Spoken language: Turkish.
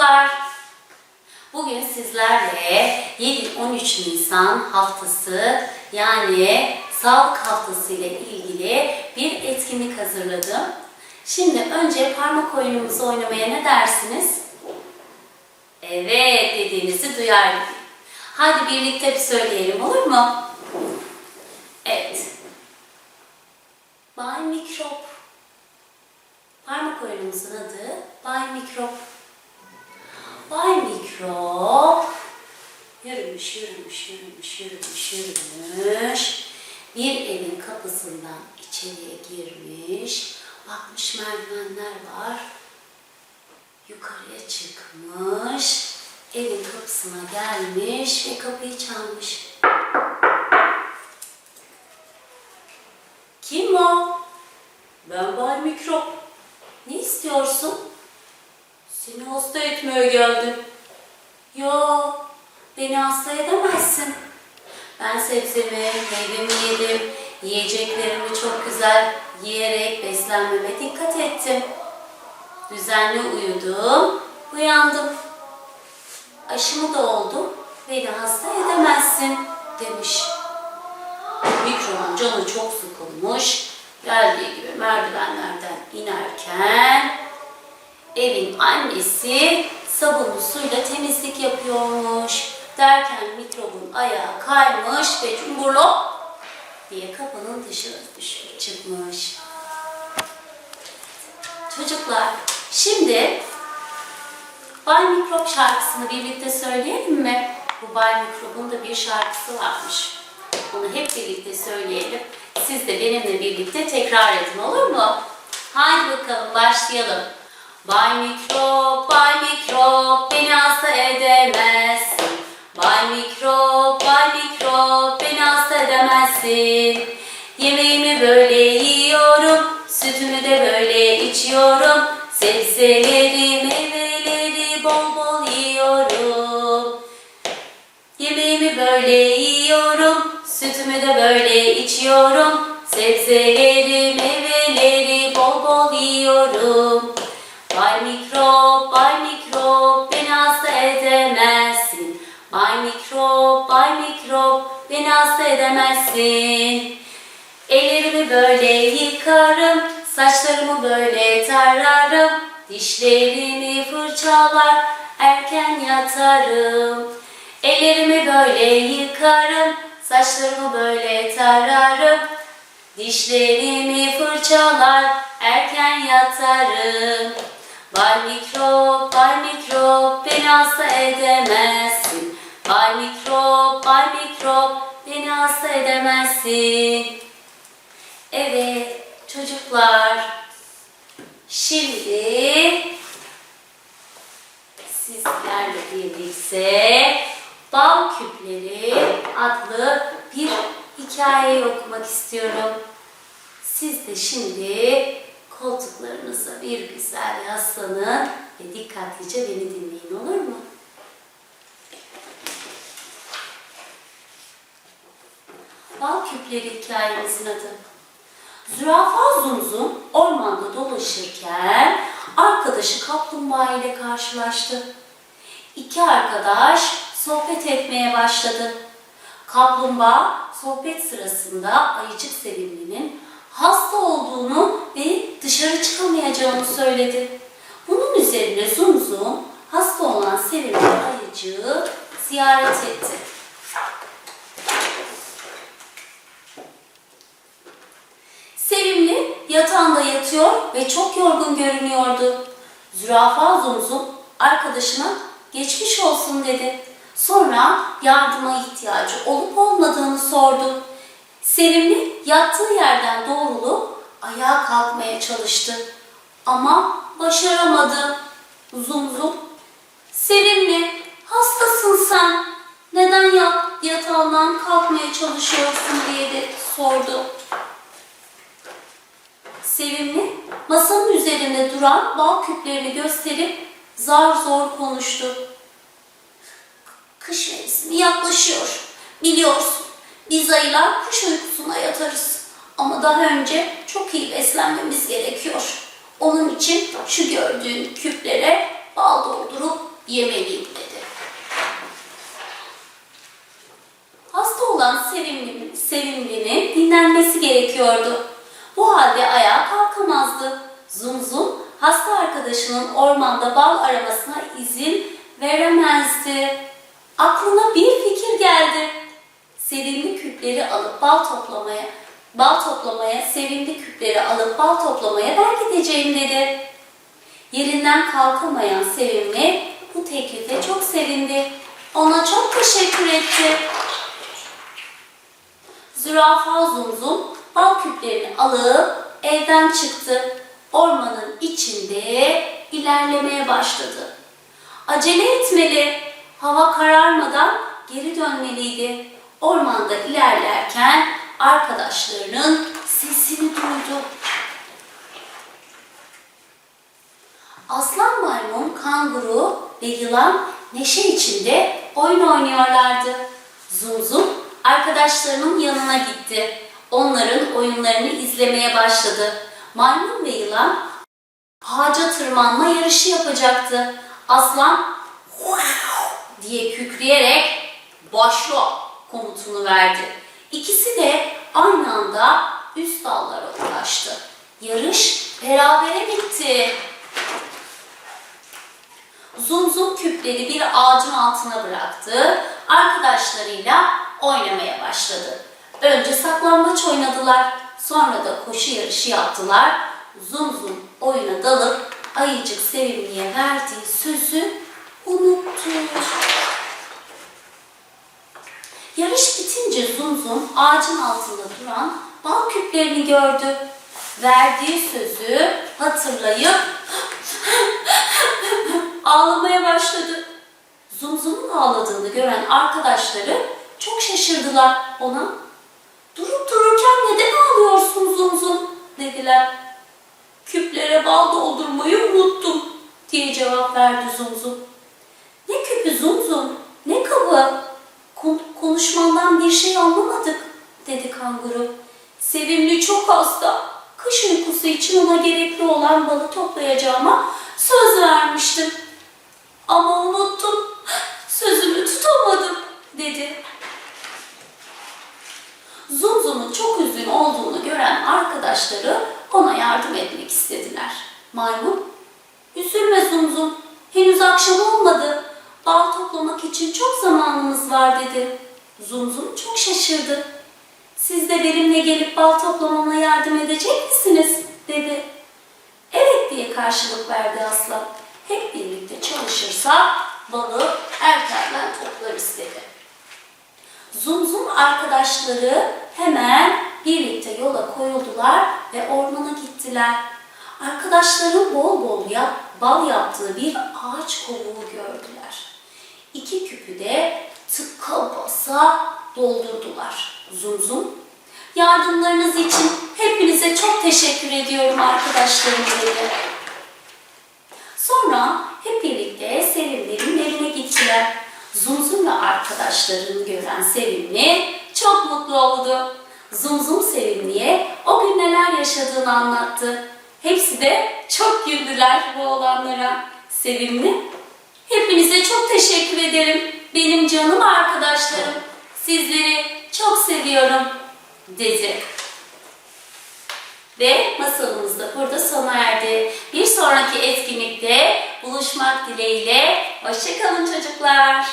çocuklar. Bugün sizlerle 7-13 Nisan haftası yani sağlık haftası ile ilgili bir etkinlik hazırladım. Şimdi önce parmak oyunumuzu oynamaya ne dersiniz? Evet dediğinizi duyar gibiyim. Hadi birlikte bir söyleyelim olur mu? Evet. Bay Mikrop. Parmak oyunumuzun adı Bay Mikrop. Mikrop yürümüş, yürümüş, yürümüş, yürümüş, yürümüş. Bir evin kapısından içeriye girmiş. Bakmış merdivenler var. Yukarıya çıkmış. Evin kapısına gelmiş ve kapıyı çalmış. Kim o? Ben Bay Mikrop. Ne istiyorsun? Seni hasta etmeye geldim. Yo, beni hasta edemezsin. Ben sebzemi, meyvemi yedim. Yiyeceklerimi çok güzel yiyerek beslenmeme dikkat ettim. Düzenli uyudum, uyandım. Aşımı da oldum. Beni hasta edemezsin demiş. Mikrobun canı çok sıkılmış. Geldiği gibi merdivenlerden inerken evin annesi sabunlu suyla temizlik yapıyormuş. Derken mikrobun ayağı kaymış ve cumburlop diye kapının dışına düşmüş, çıkmış. Çocuklar şimdi Bay Mikrop şarkısını birlikte söyleyelim mi? Bu Bay Mikrob'un da bir şarkısı varmış. Onu hep birlikte söyleyelim. Siz de benimle birlikte tekrar edin olur mu? Haydi bakalım başlayalım. Bay Mikrop, Bay Mikrop beni hasta edemezsin. Bay Mikrop, Bay Mikrop beni hasta edemezsin. Yemeğimi böyle yiyorum, sütümü de böyle içiyorum. Sebzeleri, meyveleri bol bol yiyorum. Yemeğimi böyle yiyorum, sütümü de böyle içiyorum. Sebzeleri, meyveleri bol bol yiyorum. Bay mikrop, bay mikrop beni hasta edemezsin. Bay mikrop, bay mikrop beni hasta edemezsin. Ellerimi böyle yıkarım, saçlarımı böyle tararım. Dişlerimi fırçalar, erken yatarım. Ellerimi böyle yıkarım, saçlarımı böyle tararım. Dişlerimi fırçalar, erken yatarım. Bay mikrop, bay mikrop, beni hasta edemezsin. Bay mikrop, bay mikrop, beni hasta edemezsin. Evet çocuklar, şimdi sizlerle birlikte Bal Küpleri adlı bir hikayeyi okumak istiyorum. Siz de şimdi koltuklarınıza bir güzel yaslanın ve dikkatlice beni dinleyin olur mu? Bal Küpleri hikayemizin adı. Zürafa Zumzum ormanda dolaşırken arkadaşı kaplumbağa ile karşılaştı. İki arkadaş sohbet etmeye başladı. Kaplumbağa sohbet sırasında ayıcık sevimlinin hasta olduğunu ve dışarı çıkamayacağını söyledi. Bunun üzerine Zumzum hasta olan sevimli ayıcığı ziyaret etti. Sevimli yatağında yatıyor ve çok yorgun görünüyordu. Zürafa Zumzum arkadaşına geçmiş olsun dedi. Sonra yardıma ihtiyacı olup olmadığını sordu. Sevimli yattığı yerden doğrulup ayağa kalkmaya çalıştı. Ama başaramadı. Zumzum, Sevimli, hastasın sen. Neden yat, yatağından kalkmaya çalışıyorsun diye de sordu. Sevimli, masanın üzerinde duran bal küplerini gösterip zar zor konuştu. Kış mevsimi yaklaşıyor. Biliyorsun, biz ayılar kış uykusuna yatarız. Ama daha önce çok iyi beslenmemiz gerekiyor. Onun için şu gördüğün küplere bal doldurup yemeliyim dedi. Hasta olan Sevimli'nin, Sevimli'nin dinlenmesi gerekiyordu. Bu halde ayağa kalkamazdı. Zum Zum hasta arkadaşının ormanda bal aramasına izin veremezdi. Aklına bir fikir geldi. Sevimli küpleri alıp bal toplamaya, bal toplamaya, sevimli küpleri alıp bal toplamaya ben gideceğim dedi. Yerinden kalkamayan Sevimli bu teklife çok sevindi. Ona çok teşekkür etti. Zürafa Zumzum bal küplerini alıp evden çıktı. Ormanın içinde ilerlemeye başladı. Acele etmeli. Hava kararmadan geri dönmeliydi. Ormanda ilerlerken arkadaşlarının sesini duydu. Aslan maymun, kanguru ve yılan neşe içinde oyun oynuyorlardı. Zum arkadaşlarının yanına gitti. Onların oyunlarını izlemeye başladı. Maymun ve yılan ağaca tırmanma yarışı yapacaktı. Aslan diye kükreyerek başla komutunu verdi. İkisi de aynı anda üst dallara ulaştı. Yarış berabere bitti. Zum Zum küpleri bir ağacın altına bıraktı. Arkadaşlarıyla oynamaya başladı. Önce saklambaç oynadılar. Sonra da koşu yarışı yaptılar. Zum Zum oyuna dalıp ayıcık sevimliye verdiği sözü unuttu. Yarış bitince Zum ağacın altında duran bal küplerini gördü. Verdiği sözü hatırlayıp ağlamaya başladı. Zumzum'un ağladığını gören arkadaşları çok şaşırdılar ona. Durup dururken neden ağlıyorsun Zumzum dediler. Küplere bal doldurmayı unuttum diye cevap verdi Zumzum. Ne küpü Zumzum ne kabı konuşmandan bir şey anlamadık dedi kanguru. Sevimli çok hasta. Kış uykusu için ona gerekli olan balı toplayacağıma söz vermiştim. Ama unuttum. Sözümü tutamadım dedi. Zumzum'un çok üzgün olduğunu gören arkadaşları ona yardım etmek istediler. Maymun, üzülme Zumzum, henüz akşam olmadı. Bal toplamak için çok zamanımız var dedi. Zumzum çok şaşırdı. Siz de benimle gelip bal toplamama yardım edecek misiniz? dedi. Evet diye karşılık verdi aslan. Hep birlikte çalışırsak balı erkenden toplarız dedi. Zumzum arkadaşları hemen birlikte yola koyuldular ve ormana gittiler. Arkadaşların bol bol yap, bal yaptığı bir ağaç kovuğu gördüler. İki küpü de tıka basa doldurdular. Zumzum, yardımlarınız için hepinize çok teşekkür ediyorum arkadaşlarım dedi. Sonra hep birlikte Sevimli'nin evine gittiler. Zumzum ve arkadaşlarını gören Sevimli çok mutlu oldu. Zumzum Sevimli'ye o gün neler yaşadığını anlattı. Hepsi de çok güldüler bu olanlara. Sevimli, hepinize çok teşekkür ederim. Benim canım arkadaşlarım. Sizleri çok seviyorum dedi. Ve masalımız da burada sona erdi. Bir sonraki etkinlikte buluşmak dileğiyle. Hoşçakalın çocuklar.